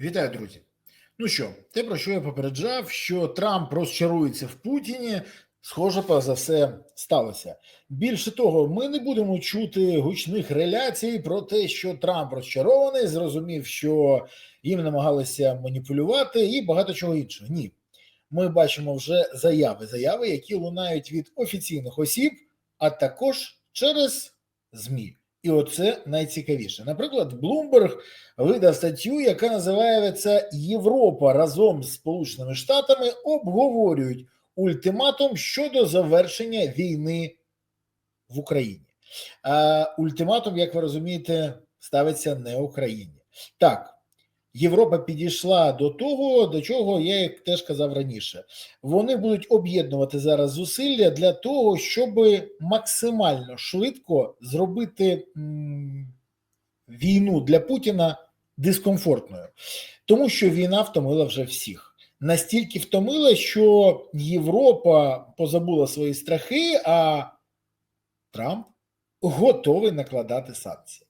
Вітаю, друзі. Ну що, те, про що я попереджав, що Трамп розчарується в Путіні, схоже, за все сталося. Більше того, ми не будемо чути гучних реляцій про те, що Трамп розчарований, зрозумів, що їм намагалися маніпулювати, і багато чого іншого. Ні, ми бачимо вже заяви, заяви, які лунають від офіційних осіб, а також через ЗМІ. І оце найцікавіше. Наприклад, Bloomberg видав статтю, яка називається Європа разом з Сполученими Штатами обговорюють ультиматум щодо завершення війни в Україні. А ультиматум, як ви розумієте, ставиться не Україні. Так, Європа підійшла до того, до чого я теж казав раніше. Вони будуть об'єднувати зараз зусилля для того, щоб максимально швидко зробити війну для Путіна дискомфортною, тому що війна втомила вже всіх. Настільки втомила, що Європа позабула свої страхи, а Трамп готовий накладати санкції.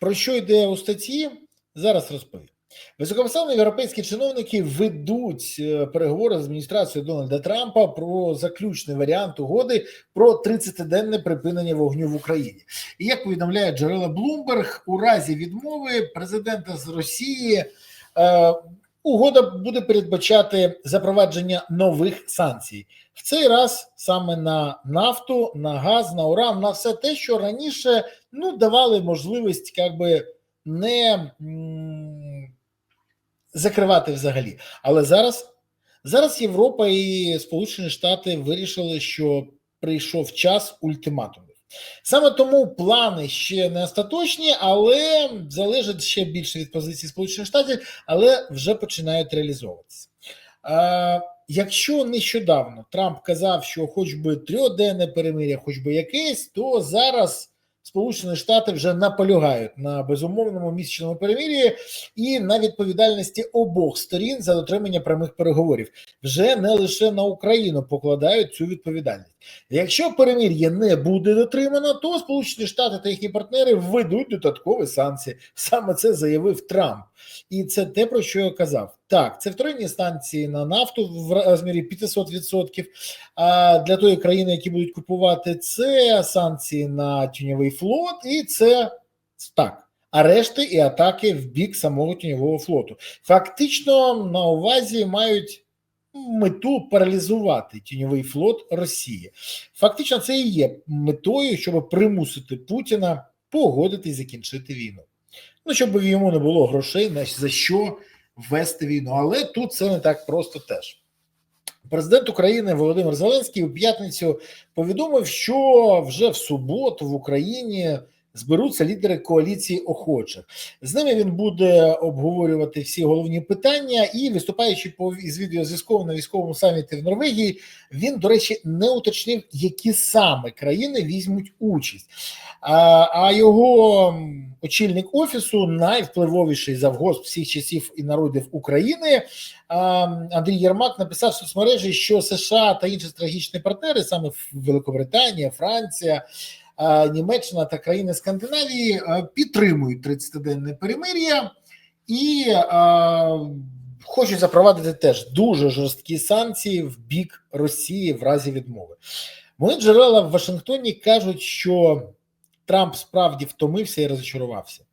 Про що йде у статті? Зараз розповім. Високопоставлені європейські чиновники ведуть е, переговори з адміністрацією Дональда Трампа про заключний варіант угоди про 30-денне припинення вогню в Україні. І як повідомляє джерела Bloomberg, у разі відмови президента з Росії е, угода буде передбачати запровадження нових санкцій. В цей раз саме на нафту, на газ, на уран, на все те, що раніше ну давали можливість, як би не закривати взагалі. Але зараз, зараз Європа і Сполучені Штати вирішили, що прийшов час ультиматумів. Саме тому плани ще не остаточні, але залежать ще більше від позиції Сполучених Штатів, але вже починають реалізовуватися. А, Якщо нещодавно Трамп казав, що хоч би трьохденне перемир'я, хоч би якесь, то зараз Сполучені Штати вже наполягають на безумовному місячному перемир'ї і на відповідальності обох сторін за дотримання прямих переговорів. Вже не лише на Україну покладають цю відповідальність. Якщо перемир'я не буде дотримано, то Сполучені Штати та їхні партнери введуть додаткові санкції. Саме це заявив Трамп, і це те про що я казав. Так, це вторинні станції на нафту в розмірі 500%. А для тої країни, які будуть купувати, це санкції на тіньовий флот, і це так. Арешти і атаки в бік самого тіньового флоту. Фактично на увазі мають мету паралізувати тіньовий флот Росії. Фактично, це і є метою, щоб примусити Путіна погодитись закінчити війну. Ну, щоб йому не було грошей, за що вести війну. Але тут це не так просто теж. Президент України Володимир Зеленський у п'ятницю повідомив, що вже в суботу в Україні зберуться лідери коаліції охочих. З ними він буде обговорювати всі головні питання і виступаючи по із відеозв'язку на військовому саміті в Норвегії, він, до речі, не уточнив, які саме країни візьмуть участь. А а його очільник офісу, найвпливовіший завгосп всіх часів і народів України, Андрій Єрмак написав в соцмережі, що США та інші стратегічні партнери, саме Великобританія, Франція. Німеччина та країни Скандинавії підтримують 30-денне перемир'я і хочуть запровадити теж дуже жорсткі санкції в бік Росії в разі відмови. Мої джерела в Вашингтоні кажуть, що Трамп справді втомився і розчарувався.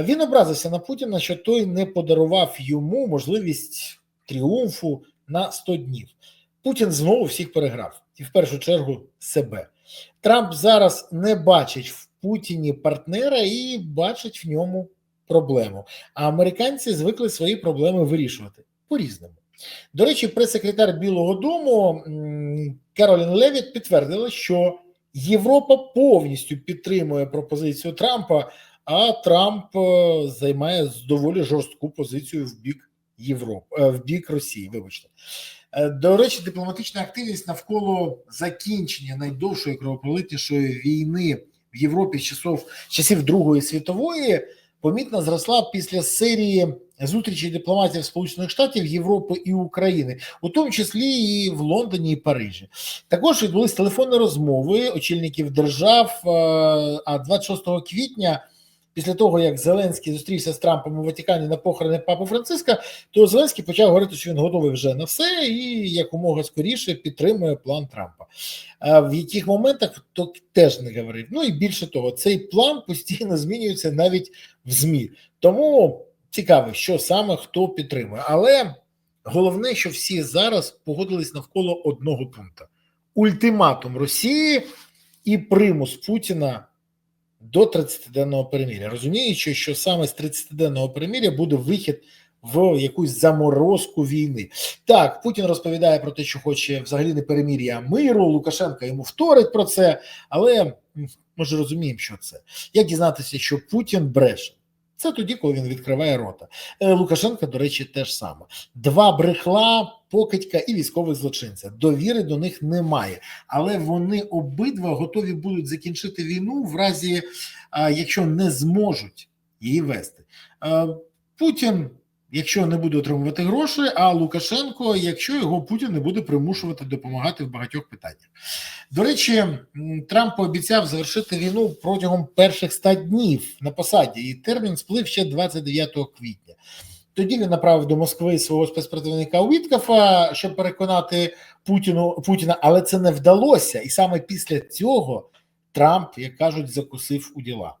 Він образився на Путіна, що той не подарував йому можливість тріумфу на 100 днів. Путін знову всіх переграв, і в першу чергу себе. Трамп зараз не бачить в Путіні партнера і бачить в ньому проблему. А американці звикли свої проблеми вирішувати по-різному. До речі, прес-секретар Білого Дому Керолін Левіт підтвердила, що Європа повністю підтримує пропозицію Трампа, а Трамп е, займає доволі жорстку позицію в бік Європи, е, в бік Росії. Вибачте. Е, до речі, дипломатична активність навколо закінчення найдовшої кровопролитнішої війни в Європі з часов часів Другої світової помітно зросла після серії зустрічей дипломатів Сполучених Штатів, Європи і України, у тому числі і в Лондоні і Парижі. Також відбулись телефонні розмови очільників держав. Е, а 26 квітня після того, як Зеленський зустрівся з Трампом у Ватикані на похорони Папи Франциска, то Зеленський почав говорити, що він готовий вже на все і якомога скоріше підтримує план Трампа. А в яких моментах то теж не говорив. Ну і більше того, цей план постійно змінюється навіть в ЗМІ. Тому цікаво, що саме хто підтримує. Але головне, що всі зараз погодились навколо одного пункту: ультиматум Росії і примус Путіна до 30-денного переміря, розуміючи, що саме з 30-денного переміря буде вихід в якусь заморозку війни. Так, Путін розповідає про те, що хоче взагалі не перемір'я миру. Лукашенко йому вторить про це, але ми ж розуміємо, що це. Як дізнатися, що Путін бреше? Це тоді, коли він відкриває рота. Лукашенка, Лукашенко, до речі, теж саме. Два брехла, покидька і військових злочинця. Довіри до них немає, але вони обидва готові будуть закінчити війну в разі, якщо не зможуть її вести. Е, Путін, якщо не буде отримувати гроші, а Лукашенко, якщо його Путін не буде примушувати допомагати в багатьох питаннях. До речі, Трамп пообіцяв завершити війну протягом перших 100 днів на посаді, і термін сплив ще 29 квітня. Тоді він направив до Москви свого спецпредставника Уіткафа, щоб переконати Путіну Путіна, але це не вдалося. І саме після цього Трамп, як кажуть, закусив у діла.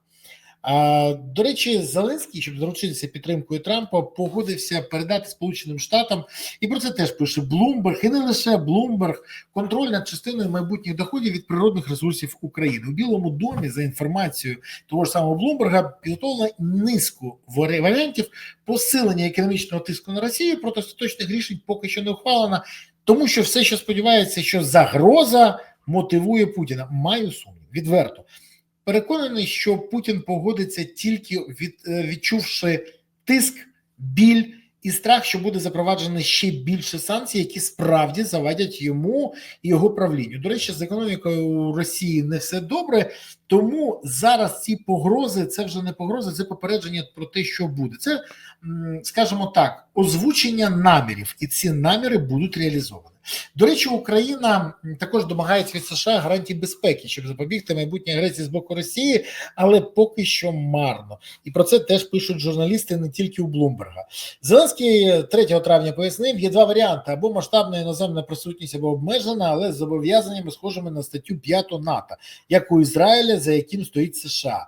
До речі, Зеленський, щоб заручитися підтримкою Трампа, погодився передати Сполученим Штатам, і про це теж пише Блумберг, і не лише Блумберг, контроль над частиною майбутніх доходів від природних ресурсів України у Білому домі. За інформацією того ж самого Блумберга, підготовлено низку варі- варіантів посилення економічного тиску на Росію. Проте остаточних рішень поки що не ухвалено, тому що все, що сподівається, що загроза мотивує Путіна. Маю сумнів відверто. Переконаний, що Путін погодиться тільки від, е, відчувши тиск, біль і страх, що буде запроваджено ще більше санкцій, які справді завадять йому і його правлінню. До речі, з економікою у Росії не все добре, тому зараз ці погрози це вже не погрози, це попередження про те, що буде. Це, скажімо так, озвучення намірів, і ці наміри будуть реалізовані. До речі, Україна також домагається від США гарантій безпеки, щоб запобігти майбутній агресії з боку Росії, але поки що марно. І про це теж пишуть журналісти не тільки у Блумберга. Зеленський 3 травня пояснив, є два варіанти: або масштабна іноземна присутність, або обмежена, але з зобов'язаннями схожими на статтю 5 НАТО, як у Ізраїля, за яким стоїть США.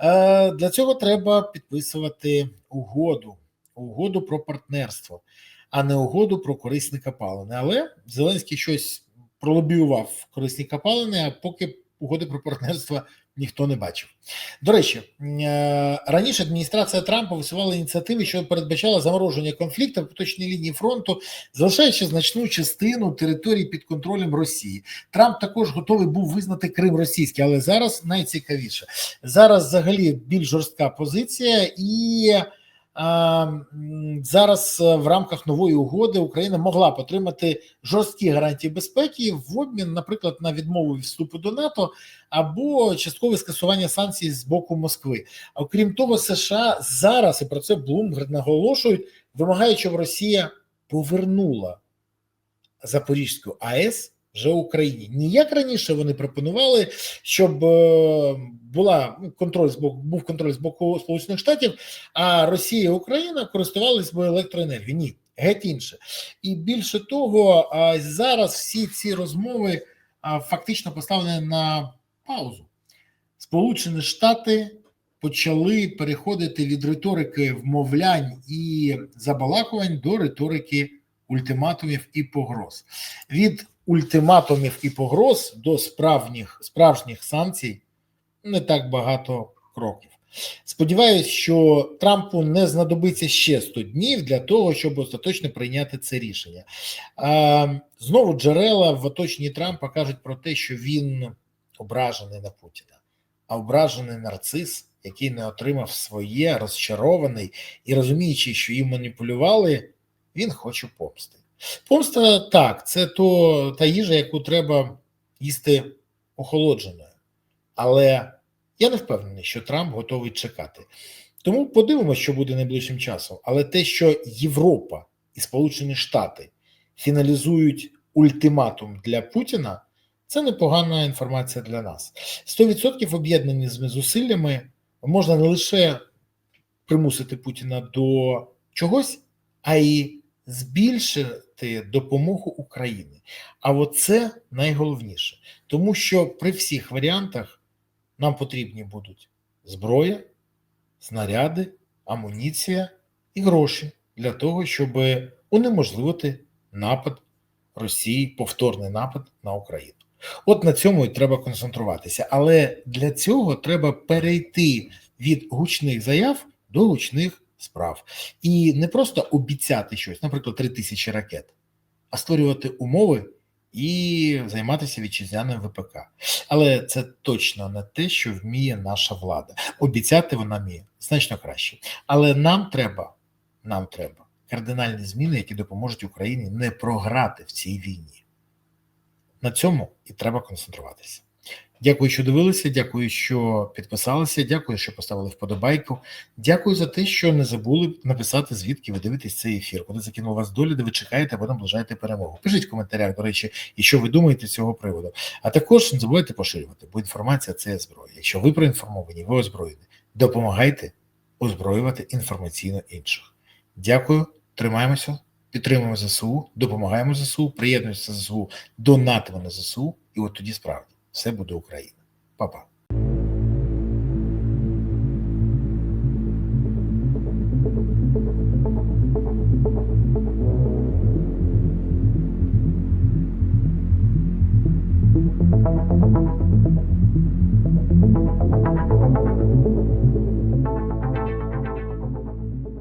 Е, Для цього треба підписувати угоду, угоду про партнерство, а не угоду про корисні копалини. Але Зеленський щось пролобіював корисні копалини, а поки угоди про партнерство ніхто не бачив. До речі, е, раніше адміністрація Трампа висувала ініціативи, що передбачала замороження конфлікту в поточній лінії фронту, залишаючи значну частину території під контролем Росії. Трамп також готовий був визнати Крим російський, але зараз найцікавіше зараз взагалі більш жорстка позиція і. Зараз е, в рамках нової угоди Україна могла б отримати жорсткі гарантії безпеки в обмін, наприклад, на відмову від вступу до НАТО або часткове скасування санкцій з боку Москви. Окрім того, США зараз і про це Блумберг наголошують, вимагають, щоб Росія повернула Запорізьку АЕС вже Україні. Ніяк раніше вони пропонували, щоб е, була ну, контроль з боку був контроль з боку Сполучених Штатів, а Росія і Україна користувались би електроенергією. Ні, геть інше. І більше того, зараз всі ці розмови фактично поставлені на паузу. Сполучені Штати почали переходити від риторики вмовлянь і забалакувань до риторики ультиматумів і погроз. Від ультиматумів і погроз до справжніх, справжніх санкцій не так багато кроків. Сподіваюсь, що Трампу не знадобиться ще 100 днів для того, щоб остаточно прийняти це рішення. Знову джерела в оточенні Трампа кажуть про те, що він ображений на Путіна, а ображений нарцис, який не отримав своє, розчарований і розуміючи, що їм маніпулювали, він хоче помсти. Помста так, це то та їжа, яку треба їсти охолодженою. Але я не впевнений, що Трамп готовий чекати. Тому подивимося, що буде найближчим часом. Але те, що Європа і Сполучені Штати фіналізують ультиматум для Путіна, це непогана інформація для нас. 100% об'єднані з зусиллями можна не лише примусити Путіна до чогось, а й збільшити допомогу Україні. А оце найголовніше, тому що при всіх варіантах нам потрібні будуть зброя, снаряди, амуніція і гроші для того, щоб унеможливити напад Росії, повторний напад на Україну. От на цьому і треба концентруватися. Але для цього треба перейти від гучних заяв до гучних справ. І не просто обіцяти щось, наприклад, 3 тисячі ракет, а створювати умови і займатися вітчизняним ВПК. Але це точно не те, що вміє наша влада. Обіцяти вона вміє значно краще. Але нам треба, нам треба кардинальні зміни, які допоможуть Україні не програти в цій війні. На цьому і треба концентруватися. Дякую, що дивилися. Дякую, що підписалися. Дякую, що поставили вподобайку. Дякую за те, що не забули написати, звідки ви дивитесь цей ефір, куди закинув вас доля, де ви чекаєте або наближаєте перемогу. Пишіть в коментарях, до речі, і що ви думаєте з цього приводу. А також не забувайте поширювати, бо інформація це зброя. Якщо ви проінформовані, ви озброєні. Допомагайте озброювати інформаційно інших. Дякую, тримаємося, підтримуємо ЗСУ, допомагаємо ЗСУ, приєднуємося ЗСУ, донатимо на ЗСУ, і от тоді справді все буде Україна. Па-па.